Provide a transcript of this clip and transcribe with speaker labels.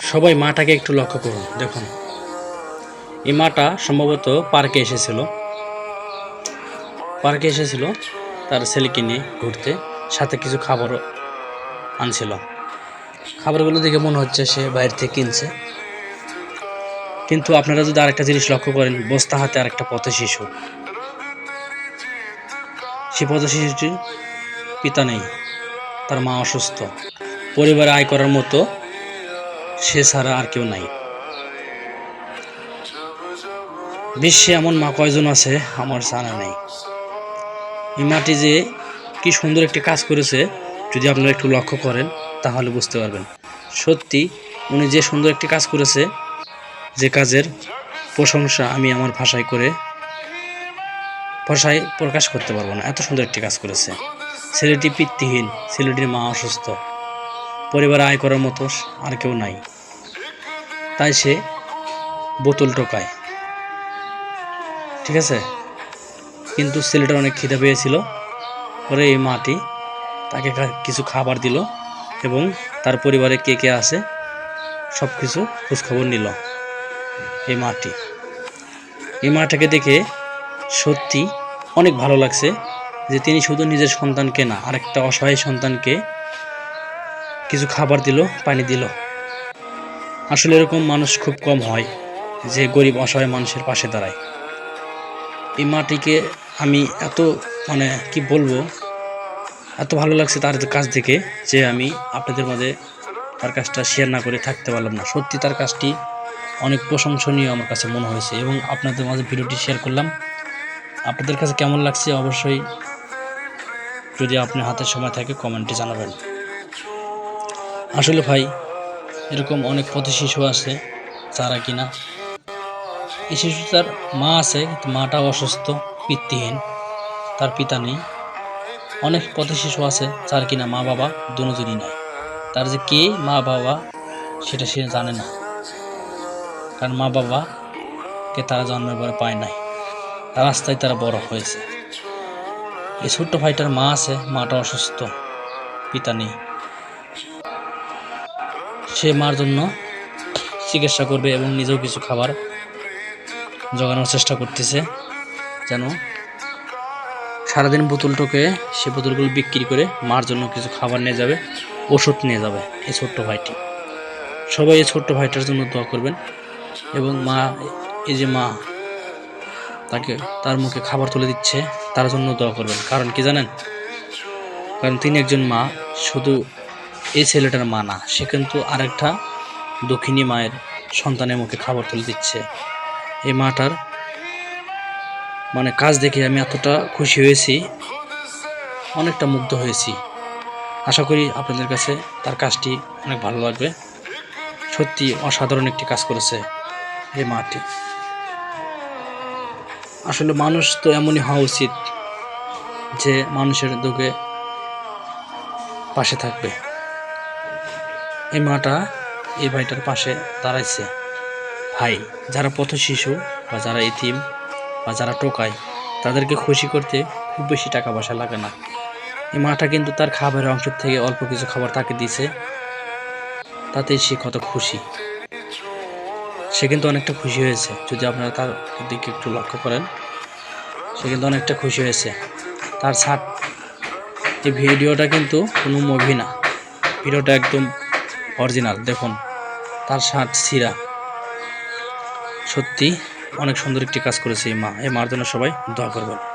Speaker 1: সবাই মাটাকে একটু লক্ষ্য করুন, দেখুন। এই মাটা সম্ভবত পার্কে এসেছিল। পার্কে এসেছিল, তার ছেলেকে নিয়ে ঘুরতে, সাথে কিছু খাবারও আনছিল। খাবারগুলো দেখে মনে হচ্ছে সে বাইরে থেকে কিনছে। কিন্তু আপনারা যদি আরেকটা জিনিস লক্ষ্য করেন, বস্তা হাতে আরেকটা পথ শিশু। সে পথ শিশুটির পিতা নেই, তার মা অসুস্থ। পরিবারে আয় করার মতো সে ছাড়া আর কেউ নাই। বিশ্বে এমন মা কয়জন আছে আমার জানা নেই। এই মাটি যে কি সুন্দর একটি কাজ করেছে, যদি আপনারা একটু লক্ষ্য করেন, তাহলে বুঝতে পারবেন। সত্যি, উনি যে সুন্দর একটি কাজ করেছে, যে কাজের প্রশংসা আমি আমার ভাষায় করে, ভাষায় প্রকাশ করতে পারব না। এত সুন্দর একটি কাজ করেছে। ছেলেটি পিতৃহীন, ছেলেটির মা অসুস্থ। পরিবার আয় করার মতো আর কেউ নাই। তাই সে বোতল টোকায়। ঠিক আছে? কিন্তু ছেলেটার অনেক খিদে পেয়েছিল। পরে এই মাটি তাকে কিছু খাবার দিল এবং তার পরিবারে কে কে আছে সব কিছু খোঁজখবর নিল এই মাটি। এই মাটাকে দেখে সত্যি অনেক ভালো লাগছে যে তিনি শুধু নিজের সন্তানকে না, আরেকটা অসহায় সন্তানকে কিছু খাবার দিল, পানি দিল। আসলে এরকম মানুষ খুব কম হয় যে গরিব, অসহায় মানুষের পাশে দাঁড়ায়। এই মাটিকে আমি এত মানে কি বলব, এত ভালো লাগছে তার কাজ থেকে যে আমি আপনাদের মাঝে তার কাজটা শেয়ার না করে থাকতে পারলাম না। সত্যি তার কাজটি অনেক প্রশংসনীয় আমার কাছে মনে হয়েছে এবং আপনাদের মাঝে ভিডিওটি শেয়ার করলাম। আপনাদের কাছে কেমন লাগছে অবশ্যই যদি আপনার হাতে সময় থাকে কমেন্টে জানাবেন। আসলে ভাই এরকম অনেক পথ শিশু আছে, যারা কিনা। এই শিশু তার মা আছে, কিন্তু মাটা অসুস্থ পিতৃহীন তার পিতা নেই। অনেক পথে শিশু আছে, যার কিনা মা বাবা দুজনই নাই। তার যে কে মা বাবা সেটা সে জানে না। কারণ মা বাবাকে তারা জন্মের পরে পায় নাই। রাস্তায় তারা বড় হয়েছে। এই ছোট্ট ভাইটার মা আছে, মাটা অসুস্থ, পিতা নেই। সে মার জন্য চিকিৎসা করবে এবং নিজেও কিছু খাবার জোগানোর চেষ্টা করতেছে, যেন সারাদিন বোতলটাকে সে বোতলগুলো বিক্রি করে মার জন্য কিছু খাবার নিয়ে যাবে, ওষুধ নিয়ে যাবে, এই ছোট্ট ভাইটি। সবাই এই ছোট্ট ভাইটার জন্য দোয়া করবেন এবং মা, এই যে মা, তাকে, তার মুখে খাবার তুলে দিচ্ছে, তার জন্য দোয়া করবেন। কারণ কি জানেন? কারণ তিনি একজন মা, শুধু এই ছেলেটার মা না, সে কিন্তু আরেকটা দক্ষিণী মায়ের সন্তানের মুখে খাবার তুলে দিচ্ছে। এই মাটার মানে কাজ দেখে আমি এতটা খুশি হয়েছি, অনেকটা মুগ্ধ হয়েছি। আশা করি আপনাদের কাছে তার কাজটি অনেক ভালো লাগবে। সত্যি অসাধারণ একটি কাজ করেছে এই মাটি। আসলে মানুষ তো এমনই হওয়া উচিত যে মানুষের দুঃখে পাশে থাকবে। এই মাটা এই ভাইটার পাশে দাঁড়াইছে। ভাই, যারা পথ শিশু বা যারা ইতিম বা যারা টোকায় তাদেরকে খুশি করতে খুব বেশি টাকা পয়সা লাগে না। এই মাটা কিন্তু তার খাবারের অংশ থেকে অল্প কিছু খাবার তাকে দিছে। তাতেই সে কত খুশি। সে কিন্তু অনেকটা খুশি হয়েছে। যদি আপনারা তার দিকে একটু লক্ষ্য করেন, সে কিন্তু অনেকটা খুশি হয়েছে। তার ছাট এই ভিডিওটা কিন্তু কোনো মুভি না। ভিডিওটা একদম অরিজিনাল, দেখুন, তার শার্ট ছিঁড়া সত্যি অনেক সুন্দর একটি কাজ করেছে এই মা। এই মার জন্য সবাই দোয়া করবেন।